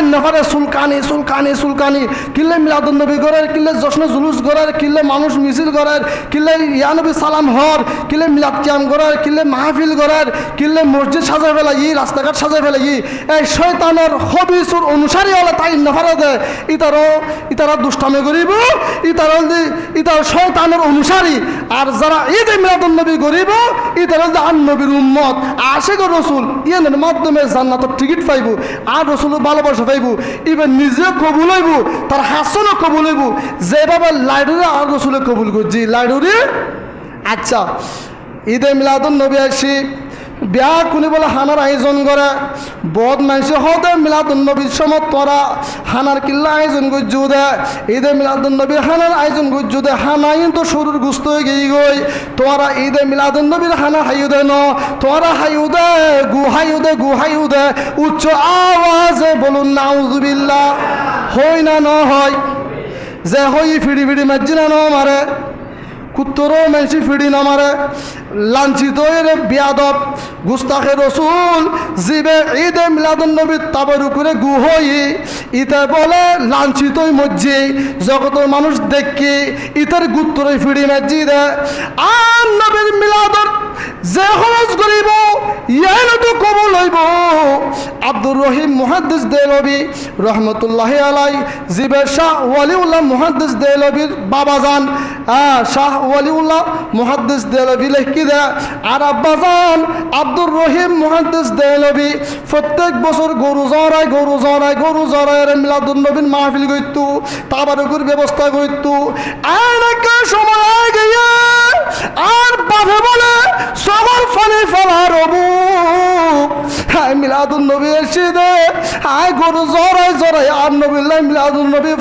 তাই নফারে সুলকানি সুলকানি সুলকানি। কিল্লে মিলাদুল নবী গড়ের, কিল্লে জশ্ন জুলুস গড়ের, কিল্লে মানুষ মিছিল গড়ের, কিল্লে ইয়ানবী সালাম হর কিল্লে মিলাদ কিয়াম গড়ের, কিল্লে মাহফিল গড়ের, কিল্লে মসজিদ সাজাই ফেলাই ই, রাস্তাঘাট সাজাই ফেলাই ই। এই শয়তানের হবিসুর অনুসারী হলে তাই নফারে দে। ইতারও, ইতারা দুষ্টামি করিব ইতার ইতার শয়তানের অনুসারী। আর যারা ঈদে মিলাদুল নবী গরিব ইতারা যে আন নবীর উম্মত। আশেক রসুল, ইয়ানের মাধ্যমে জান্নাতের টিকিট পাইব। আর রসুল ভালোবাসা পাইব ইভেন নিজে কবুল হইব, তার হাসনও কবুল হইব। বাবা লাইডুরে আর রসুলে কবুল করছি, লাইডুরে? আচ্ছা ঈদে মিলাদুল নবী আসি বিয়া কোনে বলে হানার আয়োজন করে। বদ মানুষে হদে মিলাদুল নবীর সময় তোরা হানার কিল্লা আয়োজন করছু দে ঈদে মিলাদুল নবী হানার আয়োজন করছু দে হানাই তো শুরুর গুস্ত হয়ে গিয়ে গই। তোরা ঈদে মিলাদুল নবীর হানা হাইউ দে ন। তোরা হাইউ দে গু হাইউ দে গু দে উচ্চ আওয়াজে বলুন, নাউজুবিল্লাহ। হই না ন হয়। যে হই ফিড়ি ফিড়ি মারছি না ন মারে। কুত্তরও মেনসি ফিডি নামারে লাঞ্ছিত বিয়াদব। গুস্তাখে রসুল, জিবে ঈদে মিলাদুন নবীর তাবের উপরে গুহই ইতে বলে লাঞ্ছিতই মজ্জি জগতের মানুষ দেখি, ইতার গুত্তরই ফিডি মেজি দে আর নবীর মিলাদর যে খরচ করিব ইয়াইন তো কবল হইব। আব্দুর রহিম মুহাদ্দিস দেলবি রহমতুল্লাহ আলাই জিবে শাহ ওয়ালিউল্লাহ মুহাদ্দিস দেলবির বাবাজান হ্যাঁ শাহ ওয়ালিউল্লাহ মুহাদ্দিস দেলবি লেখি দে আর আব্বাজান আব্দুর রহিম মুহাদ্দিস দেলবি প্রত্যেক বছর গরু জড়ায় গরু জড়ায় গরু জড়ায় মিলাদুল নবীন মাহফিল গইতু তাবারকুর ব্যবস্থা করতু এনেকে সময় গিয়ে আর বাধে বলে সবার ফলে ফেলার হায় মিলাদুল আর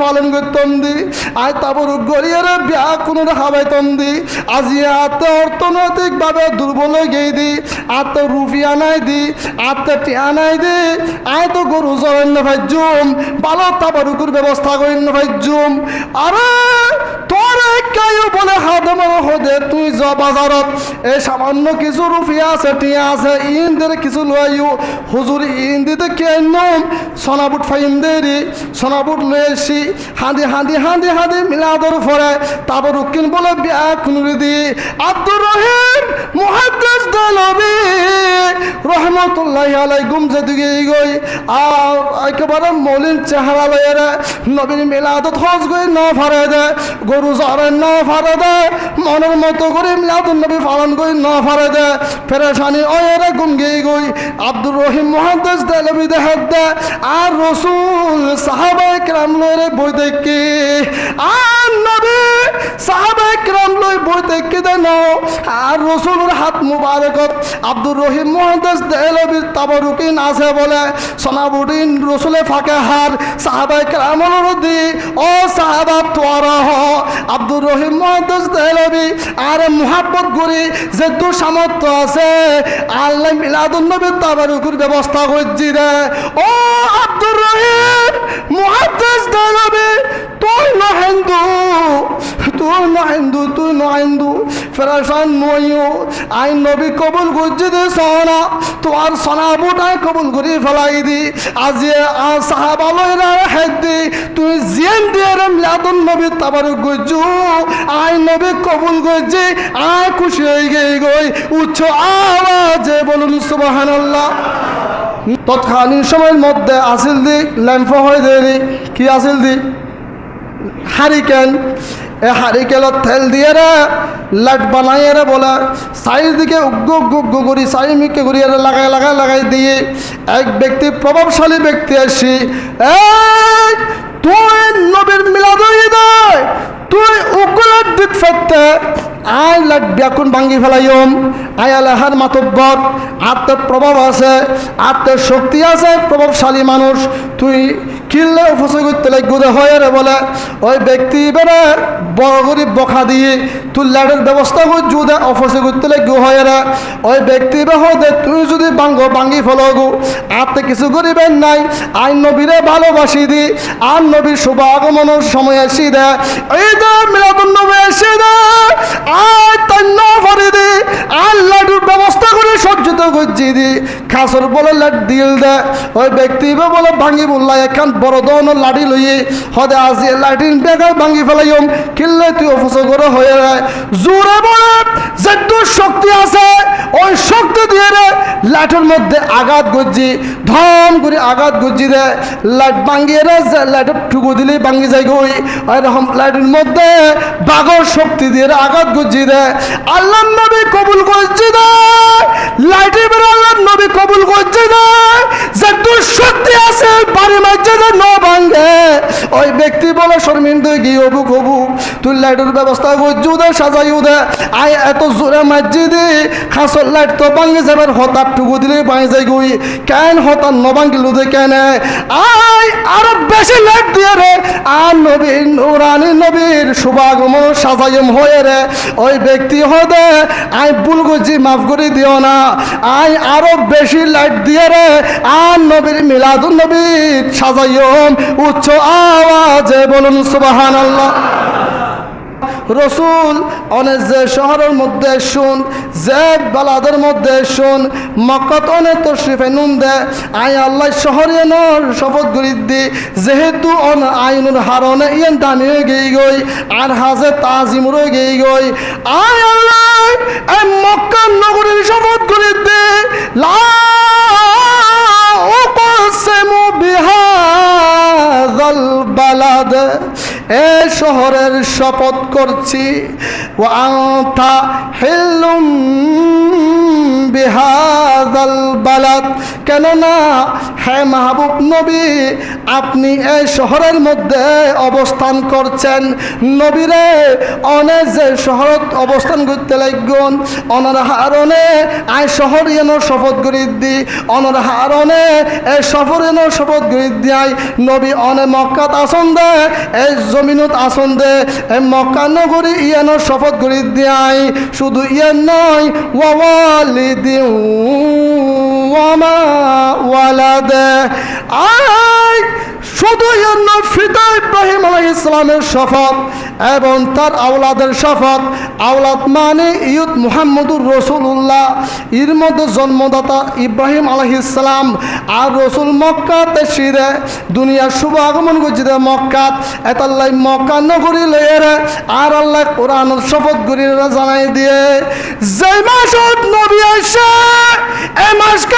পালন বিয়া কোনো আজি দুর্বল গিয়ে দি। আতে রুফিয়া নাই দি, আতে টিয়া নাই দি। আয় তো গরু জড়াই না ভাইজুম ভালো তাবারুকুর ব্যবস্থা করি না ভাইজুম আরে তোর হাদমার হদে তুই য বাজারত। এই সামান্য কিছু রুফিয়া আছে, টিয়া আছে, ইন্দের কিছু লইও হুজুর, ইন্দিতে কেন সোনাবুট ফাইন দেরি সোনাবুট এসি হাঁদি হাঁদি হাঁদি হাঁদি মিলাদর ফরে তারপর উকিল বলে বিয়া খুনুরি দি। আব্দুর রহিম রহমতুল্লাহ আলাই গুমজে দিকে গই একেবারে মলিন চেহারা লয়েরে নবীন মিলাদত হজ গই ন ফারে দে, গরু জরে ন ফারে দে, মনের মতো করে নবী পালন করি ন ফারে দে। ফেরেশানি ওয়েরে গুম গিয়ে গই আব্দুর রহিম মুহাদ্দিস দেলবি দেখাত দে। আর রসুল সাহাবায়ে কেরাম লয়েরে বই দেখি আর নবী সাহাবায়ে কেরাম লই বই আর রসুলের হাত মুবারকত আব্দুর রহিম মুহাদ্দিস দেলবির তাবরুকিন আছে বলে, সোনাবুদ্দিন রসুলে ফাঁকে হার, সাহাবায়ে কেরামর দি ও সাহাবা আব্দুর রহিম মুহাদ্দিস দেলবি আর মুহাব্বত করি যে দু আছে, আল্লাহ ব্যবস্থা করছি রে। ও আব্দুর রহিম মুহাদ্দিস দেলবি তুই না হিন্দু তুই না হিন্দু তুই না হিন্দু। ফেরাসান নইও আই নবী কবুল করছি দে সনা তোমার সনা বুটাই কবুল করি ফেলাই দি। আজি সাহাবালয়রা হেদ দি তুই জিয়ান দিয়ে রে নবী তাবারুক গজু আই নবী কবুল করছি আয় খুশি হয়ে গই গই। উচ্চ আওয়াজে বলুন সুবহানাল্লাহ। তৎকালীন সময়ের মধ্যে আসিল দি, ল্যাম্প হয়ে দেরি কি আসিল দি? হারিকেন। এ হারিকেলত তেল দিয়ে রে, লাট বানাইয়ে রে বলে। চারিদিকে উগ্গ উগ্গ করি চারিমিকে করি রে লাগাই লাগাই লাগাই দিয়ে এক ব্যক্তি, প্রভাবশালী ব্যক্তি আসি। এই, তুই নবীর মিলাদ তুই উগ্রের দিক ফেরতে। আয় লাগ ব্যাকুন ভাঙ্গি ফেলাইম। আয় আলাহার মাতব্বর। আত্মের প্রভাব আছে আত্মের শক্তি আছে, প্রভাবশালী মানুষ। তুই কিনলে উপসে করতে লাগবে হয় রে বলে, ওই ব্যক্তি এবারে বড় গরিব বখা দিয়ে তুই লাইটের ব্যবস্থা করে যদি অফসে করতে লাগবে হয় রে। ওই ব্যক্তি হতে তুই যদি বাঙ্গ ভাঙ্গি ফেলগু আত্মে কিছু গরিবের নাই আইন নবীরে ভালোবাসি দি। আর নবীর শুভ আগমনের সময় আসি দে। এই দে মিলাদুন নবী আসি দে আয় তন্ন ভরে দে আর লাডুর ব্যবস্থা করে সজ্জিত করছি খাসর বলে লাট দিল দে। ওই ব্যক্তি বলে ভাঙি বললা, এখান বড় ধরনের লাঠি লইয়ে, হদে আজি লাঠিন বেগার ভাঙি ফেলাইম। কিল্লে তুই অফিস করে হয়ে যায়। জোরে বলে যে শক্তি আছে, ওই শক্তি দিয়ে রে, লাঠের মধ্যে আঘাত গজ্জি ধম করে আঘাত গজ্জি দে লাইট ভাঙ্গিয়ে রে লাইটের টুকু দিলে ভাঙ্গি যায় গই। এরকম লাইটের মধ্যে বাগর শক্তি দিয়ে রে আঘাত গজ্জি দে আল্লাহ নবী কবুল করছি দে লাইটের আল্লাহ নবী কবুল করছি দে যে তোর শক্তি আছে, বাড়ি মাঝে যে ন ভাঙ্গে ওই ব্যক্তি বলে শর্মিন্দ গিয়ে অবু কবু। তুই লাইটের ব্যবস্থা করছু দে সাজাইও দে আয় এত জোরে মাঝি দি। খাসর লাইট তো ভাঙ্গে যাবার হতার টুকু দিলে ভাঙে যাই গই। কেন হতার ন ভাঙ্গিল দে কেন? আয়, আরও বেশি লাইট দিয়ে রে। আর নবীর নুরানি নবীর শুভাগমন সাজাইম হয়ে রে। ওই ব্যক্তি হদে আই ভুল করছি, মাফ করে দিও না। আই আরও বেশি লাইট দিয়ে রে আর নবীর মিলাদুন নবী সাজাইম উচ্চ আওয়াজে বলুন সুবাহান আল্লাহ রসুল অনেক যে শহরের মধ্যে শুন, যে বালাদের মধ্যে শুন, মক্কাত অনেক তশরিফে নুন দে আই আল্লাহ শহরে নর শপথ করি দি, যেহেতু অন আইনুর হারনে ইয়ান দানিয়ে গেই গই, আর হাজে তাজিমুরও গেই গই আই আল্লাহ এই মক্কা নগরীর শপথ করি দি, লা উকসিমু বিহাযাল বালাদ এ শহরের শপথ করছি। ও আংথা হেলুম বিহাদাল বালাদ কেননা হে মাহবুব নবী, আপনি এই শহরের মধ্যে অবস্থান করছেন। নবীরে অনেক যে শহরত অবস্থান করতে লাগুন অনার হারণে আয় শহর এনো শপথ করি দি, অনার হারণে এই সফর এনো শপথ করি দিয়াই নবী অনে মক্কাত আসন দে, এই জমিনত আসন দে, এই মক্কা নগরী ইয়ানো শপথ করি দিয়াই শুধু ইয়ান নয় ওয়ালিদি ইসলামের শপথ এবং তার আওলাদের শপথ আওলাদ মানে ইয়ুদ মুহাম্মদুর রসুল্লাহ মধ্যে জন্মদাতা ইব্রাহিম আলহিসাম আর রসুল মক্কাতে দুনিয়ার শুভ আগমন মক্কাত এতাল্লাই মক্কা নগরী লইয়ে আর আল্লাহ শপথ জানাই দিয়ে। যে মাসত নবী আসে মাসকে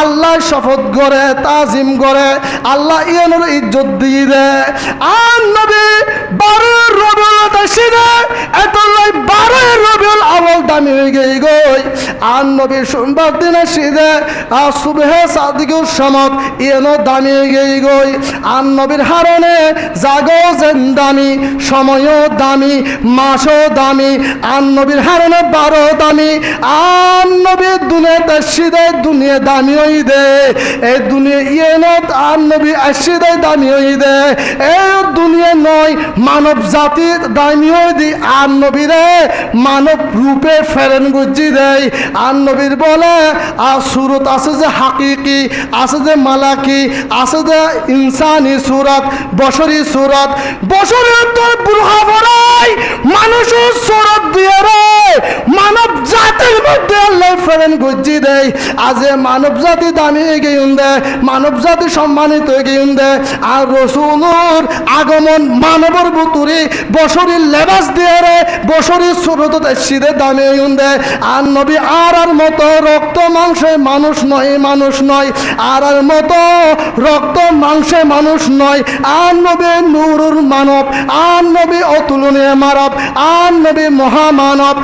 আল্লাহ শপথ করে, তাজিম করে, আল্লাহ ইয়ানোর ইজ্জত দিয়ে দে আর নবী বারো রবিউল দেশে দে এতলাই বারো রবিউল আওয়াল দামি আর নবী সোমবার দিন আসি দে আর সুবহে সাদিকুর সমত ইয়ানো দামি গই গই। আর নবীর হারণে জাগো যেন দামি সময়ও দামি, মাসও দামি। আর নবীর হারণে বারো দামি। আর নবীর দুনিয়াতে সিদে দুনিয়া দামি হই দে এই দুনিয়া ইয়েনত আর নবী আসি দে দামি হই দে এই দুনিয়া নয়, মানব জাতি দামি হই দি আর নবীরে মানব রূপে ফেরেন গুজি দেয়। আর নবীর বলে, আর সুরত আছে যে হাকিকি, আছে যে মালাকি, আছে যে ইনসানি সুরত, বসরি সুরত। বসরি তোর বুড়া বড়াই, মানুষের সুরত দিয়ে রে। মানব জাতির মধ্যে আল্লাহ ফেরেন গুজি দেয়। আজ মানব জাতি দামি এগিয়ে দেয়, মানব জাতি সম্মানিত এগিয়ে দেয়। আর রসুলুর আগমন মানবর বুতুরি বসরির লেবাস দিয়ে রে, বসরির সুরত সিদে দামি দেয়। আর নবী আর আর মতো রক্ত মাংসে মানুষ নয় মানুষ নয়। আর আর মতো রক্ত মাংসে মানুষ নয়। আর নবী নূরুর মানব, আর নবী অতুলনীয় মানব, আর নবী মহামানব,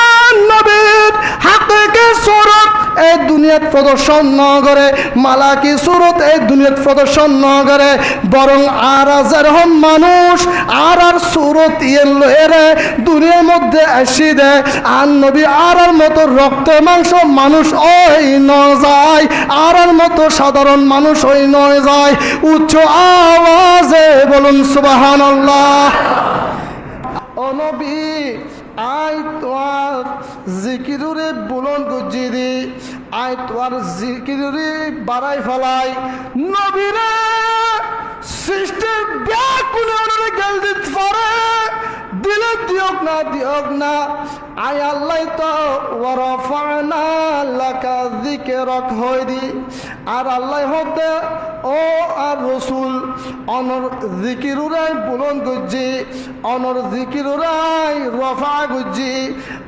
আর নবীর হাতে কে সুরত? এই দুনিয়াত প্রদর্শন ন করে মালাকি সুরত এই দুনিয়াত প্রদর্শন ন করে বরং আর হন মানুষ, আর আর সুরত ইয়ে লয়েরে দুনিয়ার মধ্যে আসি দেয় আর নবী আর আর মতো রক্ত মাংস মানুষ ওই ন যায় আর আর মতো সাধারণ মানুষ ওই নয় যায় উচ্চ আওয়াজে বলুন সুবাহান আল্লাহ অনবী আই তোমার জিকিরুরে বুলন গজ্জি দি আই তোমার জিকিরুরে বাড়াই ফেলাই। নবীরে সৃষ্টির ব্যাকুলে ওনারে গেল দিতে পারে। দিলে দিয়ক না দিয়ক না। আই আল্লাহ তো ওরফানা লাকা জিকিরক হই দি আর আল্লাহ হতে ও আর রসুল অনর জিকিরুরাই বুলন গজ্জি, অনর জিকিরুরাই রফা গজ্জি।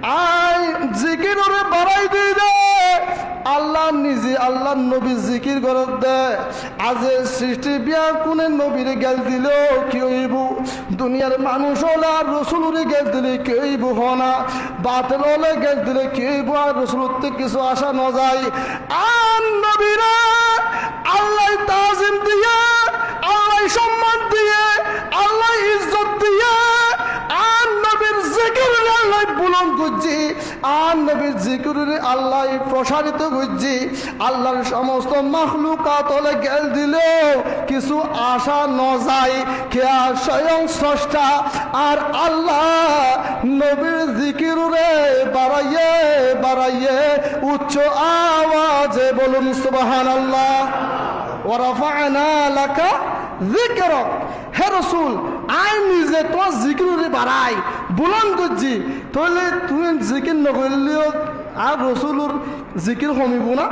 আই জিকিরুরে বাড়াই দি দে। আল্লাহ নিজে আল্লাহ নবী জিকির করে দে। আজ সৃষ্টি বিয়া কোনে নবীরে গেল দিল কি হইব? দুনিয়ার মানুষ হলে আর রসুলরে গেল দিলে কি হইব হনা? বাতিল হলে গেল দিলে কি হইব? আর রসুল কিছু আসা ন যায়। আর নবীরা, আল্লাহ তাজিম দিয়ে আল্লাহ সম্মান দিয়ে, আল্লাহ ইজ্জত দিয়ে আর নবীর জিকির আল্লাহ করছি, আর নবীর আল্লাহ প্রসারিত করছি। আল্লাহর সমস্ত গেল দিলেও কিছু আশা ন যায় স্বয়ং স্রষ্টা। আর আল্লাহ নবীর জিকির বাড়াইয়ে বাড়াইয়ে উচ্চ আওয়াজে বলুন সুবাহান আল্লাহ যিকরক হে রসুল আই নিজে তোমার জিকিরে বাড়াই, বুলন করছি। তাহলে তুমি জিকির নকরলেও আর রসুলোর জিকির হমিব না,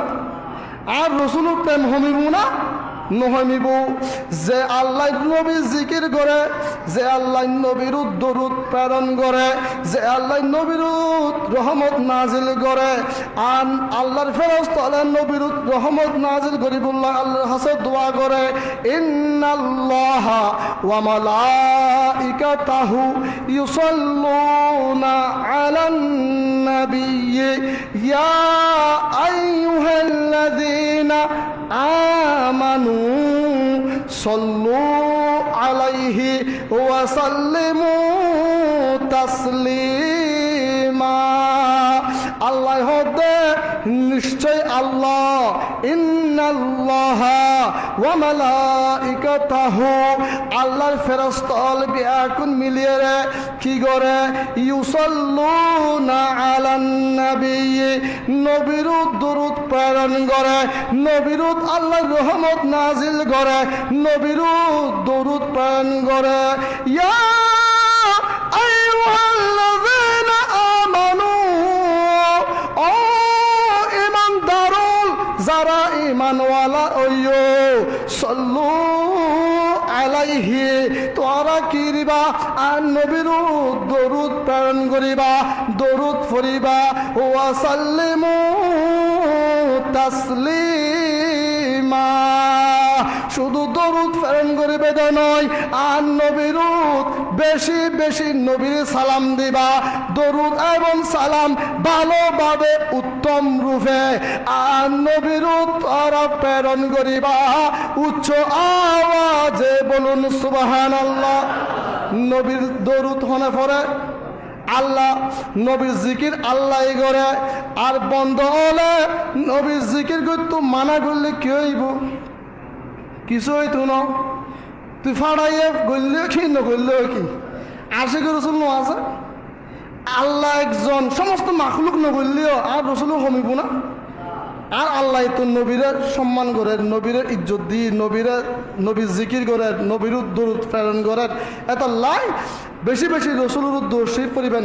আর রসুলোর প্রেম হমিব না। নহমিব, যে আল্লাহ নবী জিকির করে, যে আল্লাহ নবীর দরুদ প্রেরণ করে, যে আল্লাহ নবীর রহমত নাজিল করে আন আল্লাহর ফেরস্ত আল্লাহ নবীর রহমত নাজিল করিবুল্লাহ আল্লাহর হাসে দোয়া করে, ইন্নাল্লাহ ওয়া মালাইকাতাহু ইউসাল্লুনা আলান নাবিয়্যি, ইয়া আইয়ুহাল্লাযীনা আমানু সল্লু আলাইহি ওয়াসাল্লিমু তাসলিমা। আল্লাহ নিশ্চয় আল্লাহ আল্লাহর ফেরেশতাল বিয়াকুন মিলিয়ে রে, কি করে ইউসাল্লুনা আলান নবী। নবীর দরুদ প্রেরণ করে নবীর আল্লাহর রহমত নাজিল করে নবীর দরুদ প্রেরণ করে। ইয়া নবীর দরুদ প্রেরণ করিবা, দরুদ ফরিবা শুধু দরুদ প্রেরণ করিবে তা নয়, আর নবীর বেশি বেশি নবীর সালাম দিবা। দরুদ এবং সালাম ভালোভাবে উত্তম রূপে। আর নবীর তারা প্রেরণ করিবা। উচ্চ আওয়াজে বলুন সুবাহান আল্লাহ নবীর দরুদ হনে পরে আল্লাহ নবীর জিকির আল্লাহ করে। আর বন্ধ হলে নবীর জিকির করতো মানা করলে কি হইব? কিছু হইতো না। তুই ফাড়াইয়ে গললেও কি নগললেও কি? আশিক রসুল ন আছে? আল্লাহ একজন, সমস্ত মাখলুক নগললেও আর রসুলও কমিব না। আর আল্লাহ তো নবীরের সম্মান করেন নবীরে ইজ্জত দি নবীরে নবীর জিকির করেন, নবীর উদ্দুর প্রেরণ করেন। এত লাই, বেশি বেশি রসুলুর উদ্দুর শির পরিবেন